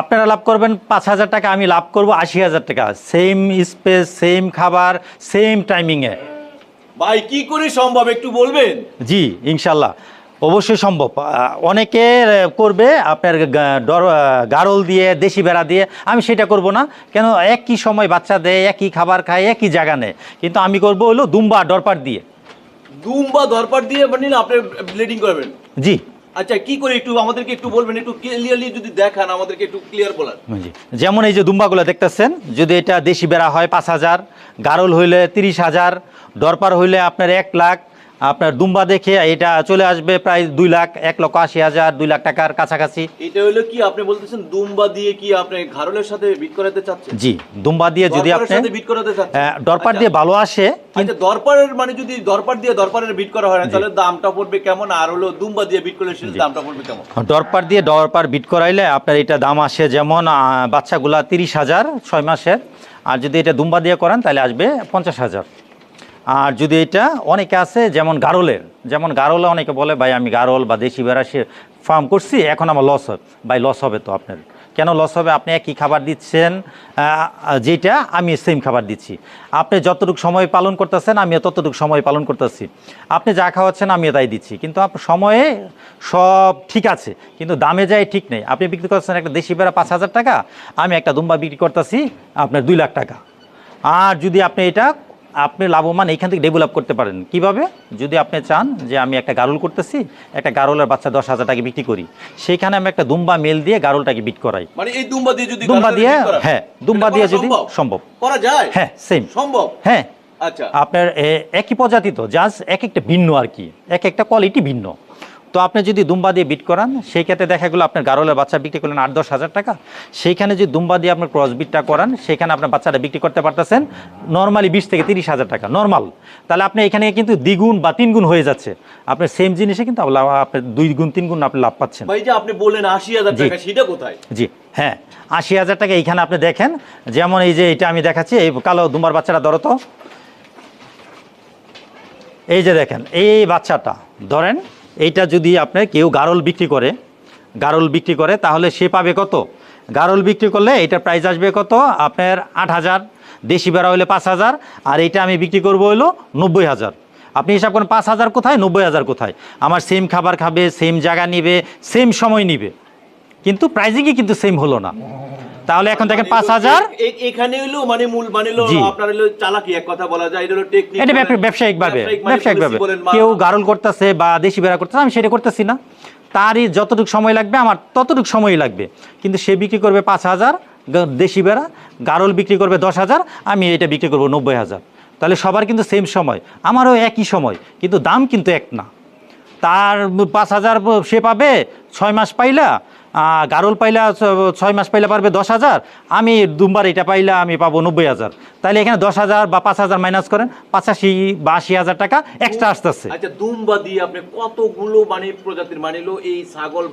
আপনারা লাভ করবেন পাঁচ হাজার টাকা আমি লাভ করব আশি হাজার টাকা। সেম স্পেস সেম খাবার সেম টাইমিংয়ে ভাই কি করে সম্ভব একটু বলবেন? জি ইনশাল্লাহ। অবশ্যই সম্ভব। অনেকে করবে আপনার গারল দিয়ে দেশি বেড়া দিয়ে। আমি সেটা করব না। কেন? একই সময় বাচ্চা দেয় একই খাবার খায় একই জায়গা নেয়। কিন্তু আমি করব হলো দুম্বা ডরপাট দিয়ে। দুম বা দরপার দিয়ে মানে আপনি ব্লিডিং করবেন? জি। আচ্ছা কি করে একটু আমাদেরকে একটু বলবেন, একটু ক্লিয়ারলি যদি দেখান, আমাদেরকে একটু ক্লিয়ার বলার। যেমন এই যে দুম্বাগুলো দেখতেছেন, যদি এটা দেশি বেড়া হয় পাঁচ হাজার, গারল হইলে তিরিশ হাজার, দরপার হইলে আপনার এক লাখ আপনার দুম্বা দেখে এটা চলে আসবে প্রায় দুই লাখ এক লক্ষ আশি হাজার দুই লাখ টাকার কাছাকাছি। এটা হলো কি আপনি বলতেছেন দুম্বা দিয়ে কি আপনি ঘারলের সাথে বিট করাতে চাচ্ছেন? জি দুম্বা দিয়ে যদি আপনি সাথে বিট করাতে চাচ্ছেন। আহ, ডরপার দিয়ে ভালো আসে আচ্ছা দরপারের মানে যদি দরপার দিয়ে দরপারের বিট করা হয় তাহলে দামটা পড়বে কেমন? আর হলো দুম্বা দিয়ে বিট করলে দামটা পড়বে কেমন? ডরপার দিয়ে ডরপার বিট করাইলে আপনার এটা দাম আসে যেমন বাচ্চাগুলা তিরিশ হাজার ছয় মাসের আর যদি এটা দুম্বা দিয়ে করেন তাহলে আসবে পঞ্চাশ হাজার। আর যদি এটা অনেকে আছে যেমন গারলের, যেমন গারলে অনেকে বলে, ভাই, আমি গারল বা দেশি বেড়া সে ফার্ম করছি, এখন আমার লস হবে। ভাই লস হবে তো আপনার। কেন লস হবে? আপনি একই খাবার দিচ্ছেন যেটা আমি সেম খাবার দিচ্ছি। আপনি যতটুকু সময় পালন করতেছেন, আমিও ততটুকু সময় পালন করতেছি। আপনি যা খাওয়াচ্ছেন, আমিও তাই দিচ্ছি। কিন্তু আপনার সময়ে সব ঠিক আছে, কিন্তু দামে যায় ঠিক নেই। আপনি বিক্রি করছেন একটা দেশি বেড়া পাঁচ হাজার টাকা, আমি একটা দুম্বা বিক্রি করতেছি আপনার দুই লাখ টাকা। আর যদি আপনি এটা আপনি লাভবান এইখান থেকে ডেভেলপ করতে পারেন। কীভাবে? যদি আপনি চান যে আমি একটা গারুল করতেছি একটা গারুলের বাচ্চা দশ হাজার টাকা বিক্রি করি। সেইখানে আমি একটা দুম্বা মেল দিয়ে গারুলটাকে বিট করাই। মানে এই দুম্বা দিয়ে যদি দুম্বা দিয়ে হ্যাঁ দুম্বা দিয়ে যদি সম্ভব? করা যায়? হ্যাঁ সেম সম্ভব? হ্যাঁ। আচ্ছা। আপনার একই প্রজাতি তো জাস্ট এক একটা ভিন্ন আর কি। এক একটা কোয়ালিটি ভিন্ন। তো আপনি যদি দুম্বা দিয়ে বিট করান সেই ক্ষেত্রে দেখা গেলো আপনার গারলের বাচ্চা বিক্রি করলেন আট দশ হাজার টাকা। সেইখানে যদি দুম্বা দিয়ে আপনার ক্রস বিটটা করান সেখানে আপনার বাচ্চাটা বিক্রি করতে পারতেছেন নর্মালি বিশ থেকে তিরিশ হাজার টাকা নর্মাল তাহলে আপনি এখানে কিন্তু দ্বিগুণ বা তিন গুণ হয়ে যাচ্ছে। আপনার সেম জিনিসে কিন্তু আপনার দুই গুণ তিন গুণ আপনি লাভ পাচ্ছেন। ভাই যে আপনি বললেন আশি হাজার। টাকা সেটা কোথায়? জি হ্যাঁ। আশি হাজার টাকা এইখানে আপনি দেখেন যেমন এই যে এটা আমি দেখাচ্ছি এই কালো দুম্বার বাচ্চাটা ধরো তো। এই যে দেখেন এই বাচ্চাটা ধরেন এইটা যদি আপনি কেউ গারল বিক্রি করে, গারল বিক্রি করে, তাহলে সে পাবে কত? গারল বিক্রি করলে এটা প্রাইস আসবে কত? আপনার আট হাজার, দেশি বেড়া হইলে পাঁচ হাজার, আর এইটা আমি বিক্রি করব হইল নব্বই হাজার। আপনি হিসাব করেন পাঁচ হাজার কোথায়, নব্বই হাজার কোথায়? আমার সেম খাবার খাবে সেম জায়গা নিবে সেম সময় নিবে। কিন্তু প্রাইজিংই কিন্তু সেম হলো না। তাহলে এখন দেখেন পাঁচ হাজার। এখানে হলো মানে মূল মানে হলো আপনার হলো চালাকি এক কথা বলা যায়। এটা হলো টেকনিক এটা ব্যাপ- ব্যবসায়িকভাবে। ব্যবসায়িকভাবে। কেউ গারল করতেছে বা দেশি বেড়া করতেছে আমি সেটা করতেছি না। তারই যতটুকু সময় লাগবে আমার ততটুকু সময় লাগবে। কিন্তু সে বিক্রি করবে পাঁচ হাজার দেশি বেড়া গারল বিক্রি করবে দশ হাজার আমি এটা বিক্রি করব নব্বই হাজার। তাহলে সবার কিন্তু সেম সময় আমারও একই সময় কিন্তু দাম কিন্তু এক না। তার পাঁচ হাজার সে পাবে ছয় মাস পাইলা গারল পাইলা ছয় মাস পাইলা পারবে দশ হাজার আমি দুম্বার এটা পাইলা আমি পাবো নব্বই হাজার। তাহলে এখানে দশ হাজার বা পাঁচ হাজার মাইনাস করেন পাঁচাশি বা আশি হাজার টাকা এক্সট্রা আসতেছে। আচ্ছা দুম্বা দিয়ে আপনি কতগুলো মানে প্রজাতির মানে এই ছাগল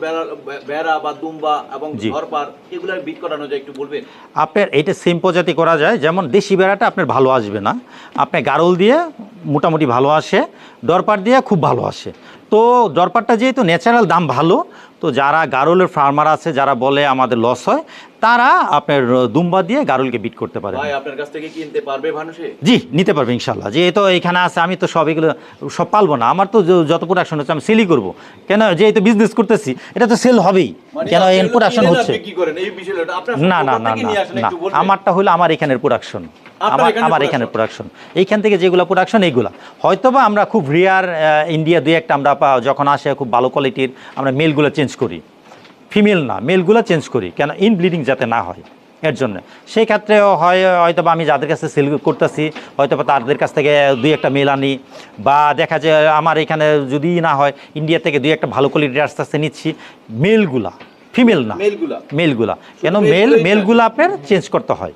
বেড়া বা দুম্বা এবং। ঘরপার এগুলার বিট করানো যায় একটু বলবেন? আপনার এইটা সেম প্রজাতি করা যায় যেমন দেশি বেড়াটা আপনার ভালো আসবে না। আপনি গারল দিয়ে মোটামুটি ভালো আসে দরপার দিয়ে খুব ভালো আসে। তো দরপারটা যেহেতু ন্যাচারাল দাম ভালো তো যারা গারলের ফার্মার আছে যারা বলে আমাদের লস হয় তারা আপনার দুম্বা দিয়ে গারলকে বিট করতে পারে। আপনার কাছ থেকে কিনতে পারবে মানুষে? জি নিতে পারবে ইনশাল্লাহ যে তো এখানে আছে আমি তো সব এগুলো সব পালবো না। আমার তো যত প্রোডাকশন হচ্ছে আমি সেলই করব। কেন যেহেতু বিজনেস করতেছি এটা তো সেল হবেই। মানে কেন এর প্রোডাকশন হচ্ছে? না না না আসেন না। আমারটা হলো আমার এখানের প্রোডাকশন আমার এখানের প্রোডাকশন এইখান থেকে যেগুলো প্রোডাকশন এইগুলা। হয়তোবা আমরা খুব রিয়ার ইন্ডিয়া দুই একটা আমরা যখন আসে খুব ভালো কোয়ালিটির আমরা মেলগুলো চেঞ্জ করি। ফিমেল না মেলগুলো চেঞ্জ করি কেন? ইনব্লিডিং যাতে না হয় এর জন্য। সেই ক্ষেত্রে হয় হয়তোবা আমি যাদের কাছে সেল করতেছি হয়তোবা তাদের কাছ থেকে দুই একটা মেল আনি বা দেখা যায় আমার এখানে যদি না হয় ইন্ডিয়া থেকে দুই একটা ভালো কোয়ালিটির আস্তে আস্তে নিচ্ছি। মেলগুলা ফিমেল না। মেলগুলা মেলগুলা কেন? মেল মেলগুলা আপনার চেঞ্জ করতে হয়।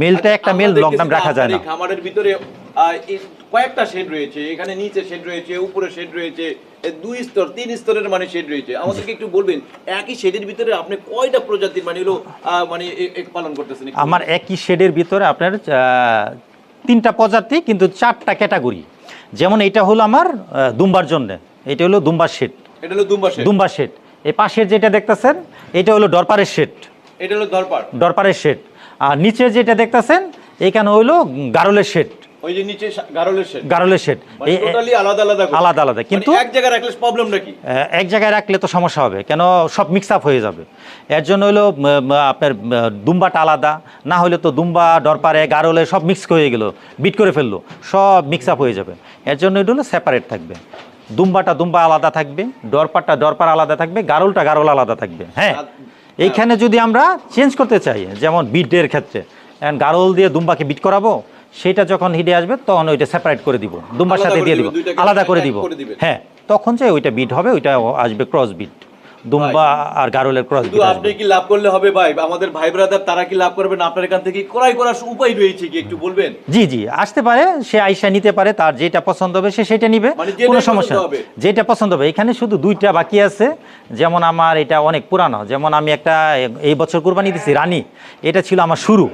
মেলটা একটা মেল আমরা লং টাইম দেখতেছি রাখা যায় না। খামারের ভিতরে আহ, কয়েকটা শেড রয়েছে এখানে নিচে শেড রয়েছে উপরে শেড রয়েছে দুই স্তর তিন স্তরের মানে শেড রয়েছে। আমাদেরকে একটু বলবেন একই শেডের ভিতরে আপনি কয়টা প্রজাতির মানে হলো মানে পালন করতেছেন আমার একই শেডের ভিতরে আপনার তিনটা প্রজাতি কিন্তু চারটা ক্যাটাগরি যেমন এটা হলো আমার দুম্বার জন্য। এটা হলো দুম্বার শেড এটা হলো দুম্বা শেড দুম্বার শেড এই পাশের যেটা দেখতেছেন এটা হলো ডরপারের শেড এটা হলো দরপার। ডরপারের শেড আর নিচে যেটা দেখতেছেন এখানে হইল গারলের শেড। ওই যে নিচে গারলের শেড। গারলের শেড। টোটালি আলাদা আলাদা আলাদা আলাদা, মানে কিন্তু- এক জায়গায় রাখলে প্রবলেমটা কি? এক জায়গায় রাখলে তো সমস্যা হবে কেন সব মিক্স আপ হয়ে যাবে। এর জন্য হলো আপনার দুম্বাটা আলাদা না হলে তো দুম্বা ডরপারে গারলে সব মিক্স হয়ে গেল বিট করে ফেলল সব মিক্স আপ হয়ে যাবে। এর জন্য এটা হলো সেপারেট থাকবে। দুম্বাটা দুম্বা আলাদা থাকবে ডরপারটা ডরপার আলাদা থাকবে গারলটা গারল আলাদা থাকবে। হ্যাঁ? এইখানে যদি আমরা চেঞ্জ করতে চাই যেমন বিটের ক্ষেত্রে এখন গারল দিয়ে দুম্বাকে বিট করাবো সেটা যখন হিডে আসবে তখন ওইটা সেপারেট করে দিব দুম্বার সাথে দিয়ে দিব আলাদা করে দিব। হ্যাঁ তখন যে ওইটা বিট হবে ওইটা আসবে ক্রস বিট দুম্বা আর গারলের ক্রস আপনি কি লাভ করলে হবে ভাই? আমাদের ভাই ব্রাদার তারা কি লাভ করবেন আপনার এখান থেকে ক্রয় করার উপায় রয়েছে কি একটু বলবেন? জি জি আসতে পারে সে আইসা নিতে পারে তার যেটা পছন্দ হবে সে সেটা নিবে মানে কোনো সমস্যা নেই। যেটা পছন্দ হবে এখানে শুধু দুইটা বাকি আছে যেমন আমার এটা অনেক পুরানো যেমন আমি একটা এই বছর কুরবানি দিছি রানী এটা ছিল আমার শুরু।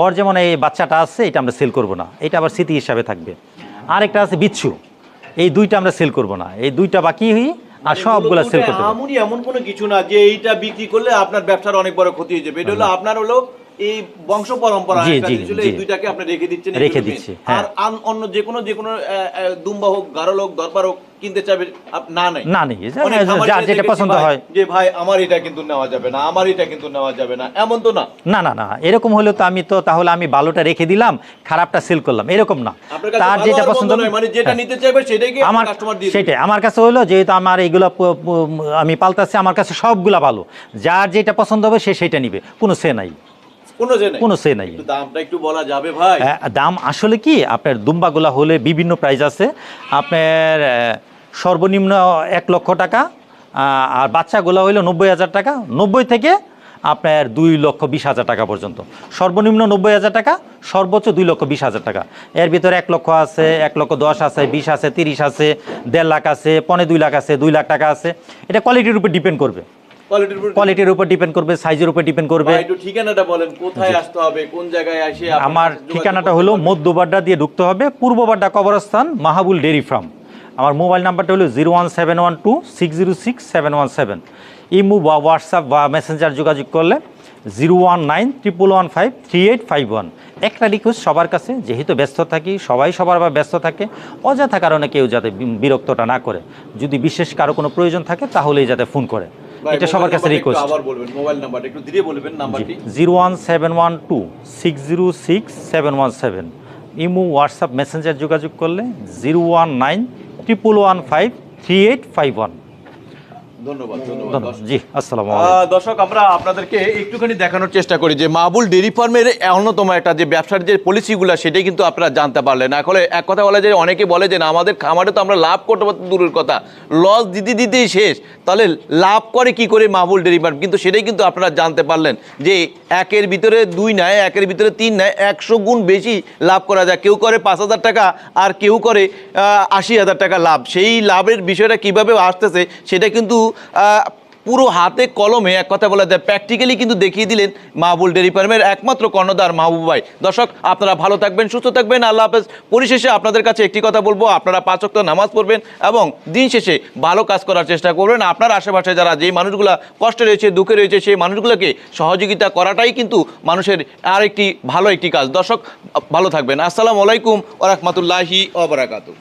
ওর যেমন এই বাচ্চাটা আছে এটা আমরা সেল করব না এটা আবার স্মৃতি হিসাবে থাকবে। আরেকটা আছে বিচ্ছু এই দুইটা আমরা সেল করব না এই দুইটা বাকি হই আর সবগুলো সেল করতে পারব। এমন কোনো কিছু না যে এইটা বিক্রি করলে আপনার ব্যবসার অনেক বড় ক্ষতি হয়ে যাবে এটা হলো আপনার হলো এই বংশ পরম্পরা দুইটাকে আপনি রেখে দিচ্ছেন রেখে দিচ্ছি, হ্যাঁ। আর অন্য যে কোনো যে কোনো দুম্বা হোক গারল হোক দরবার হোক কিনতে চাবে না নাই। না যেটা পছন্দ হয়। যে ভাই আমার এটা কিন্তু নেওয়া যাবে না আমার এটা কিন্তু নেওয়া যাবে না। এমন তো না। না না না এরকম হলে তো আমি তো তাহলে আমি ভালোটা রেখে দিলাম খারাপটা সেল করলাম এরকম না। তার যেটা পছন্দ মানে যেটা হ্যাঁ। নিতে চাইবে সেটাই কি আমার কাস্টমার দিয়ে সেটাই। আমার কাছে হলো যেহেতু আমার এইগুলো আমি পাল্টাচ্ছি আমার কাছে সবগুলা ভালো। যার যেটা পছন্দ হবে সে সেটা নিবে কোনো সে নাই। কোনো যে কোনো সে নাই। দামটা একটু বলা যাবে ভাই। দাম আসলে কি আপনার দুম্বাগুলা হলে বিভিন্ন প্রাইস আছে। আপনার সর্বনিম্ন এক লক্ষ টাকা আর বাচ্চাগুলো হইল নব্বই হাজার টাকা। নব্বই থেকে আপনার দুই লক্ষ বিশ হাজার টাকা পর্যন্ত। সর্বনিম্ন নব্বই হাজার টাকা সর্বোচ্চ দুই লক্ষ বিশ হাজার টাকা। এর ভিতরে এক লক্ষ আছে এক লক্ষ দশ আছে বিশ আছে তিরিশ আছে দেড় লাখ আছে পনে দুই লাখ আছে দুই লাখ টাকা আছে। এটা কোয়ালিটির উপর ডিপেন্ড করবে। কোয়ালিটির উপর ডিপেন্ড করবে সাইজের উপর ডিপেন্ড করবে। একটু ঠিকানাটা বলেন কোথায় আসতে হবে কোন জায়গায় আপনার আমার ঠিকানাটা হলো মধ্যবাড্ডা দিয়ে ঢুকতে হবে পূর্ববাড্ডা কবরস্থান মাহাবুল ডেরি ফার্ম। আমার মোবাইল নাম্বারটা হলো zero one seven one two six zero six seven one seven imo বা হোয়াটসঅ্যাপ বা মেসেঞ্জার যোগাযোগ করলে zero one nine triple one five three eight five one একটা রিকোয়েস্ট সবার কাছে যেহেতু ব্যস্ত থাকি সবাই সবার বা ব্যস্ত থাকে অযথা কারণে কেউ যাতে বিরক্তটা না করে। যদি বিশেষ কারও কোনো প্রয়োজন থাকে তাহলেই যাতে ফোন করে। এটা সবার কাছে রিকোয়েস্ট আবার বলবেন মোবাইল নাম্বারটা একটু ধীরে বলবেন নাম্বারটি। Zero one seven one two six zero six seven one seven. Imo WhatsApp Messenger যোগাযোগ করলে zero one nine triple one five three eight five one. ধন্যবাদ ধন্যবাদ ধন্যবাদ। জি আসসালামু আলাইকুম। দর্শক আমরা আপনাদেরকে একটুখানি দেখানোর চেষ্টা করি যে মাহবুল ডেরি ফার্মের অন্যতম একটা যে ব্যবসার যে পলিসিগুলো সেটাই কিন্তু আপনারা জানতে পারলেন। এখন এক কথা বলা যায় অনেকে বলে যে না আমাদের খামারে তো আমরা লাভ করতে দূরের কথা। লস দিতে দিতেই শেষ। তাহলে লাভ করে কি করে মাহবুল ডেরি ফার্ম? কিন্তু সেটাই কিন্তু আপনারা জানতে পারলেন যে একের ভিতরে দুই নেয় একের ভিতরে তিন নেয় একশো গুণ বেশি লাভ করা যায়। কেউ করে পাঁচ হাজার টাকা আর কেউ করে আশি হাজার টাকা লাভ। সেই লাভের বিষয়টা কীভাবে আসতেছে সেটা কিন্তু পুরো হাতে কলমে এক কথা বলা যায় প্র্যাকটিক্যালি কিন্তু দেখিয়ে দিলেন মাহবুল ডেরি ফার্মের একমাত্র কর্ণধার মাহবুব ভাই। দর্শক, আপনারা ভালো থাকবেন, সুস্থ থাকবেন, আল্লাহ হাফেজ। পরিশেষে আপনাদের কাছে একটি কথা বলব, আপনারা পাঁচ ওয়াক্ত নামাজ পড়বেন এবং দিন শেষে ভালো কাজ করার চেষ্টা করবেন। আপনার আশেপাশে যারা যে মানুষগুলো কষ্টে রয়েছে, দুঃখে রয়েছে, সেই মানুষগুলোকে সহযোগিতা করাটাই কিন্তু মানুষের আর একটি ভালো একটি কাজ। দর্শক, ভালো থাকবেন। আসসালামু আলাইকুম ওরহমতুল্লাহি ওবরাকাতু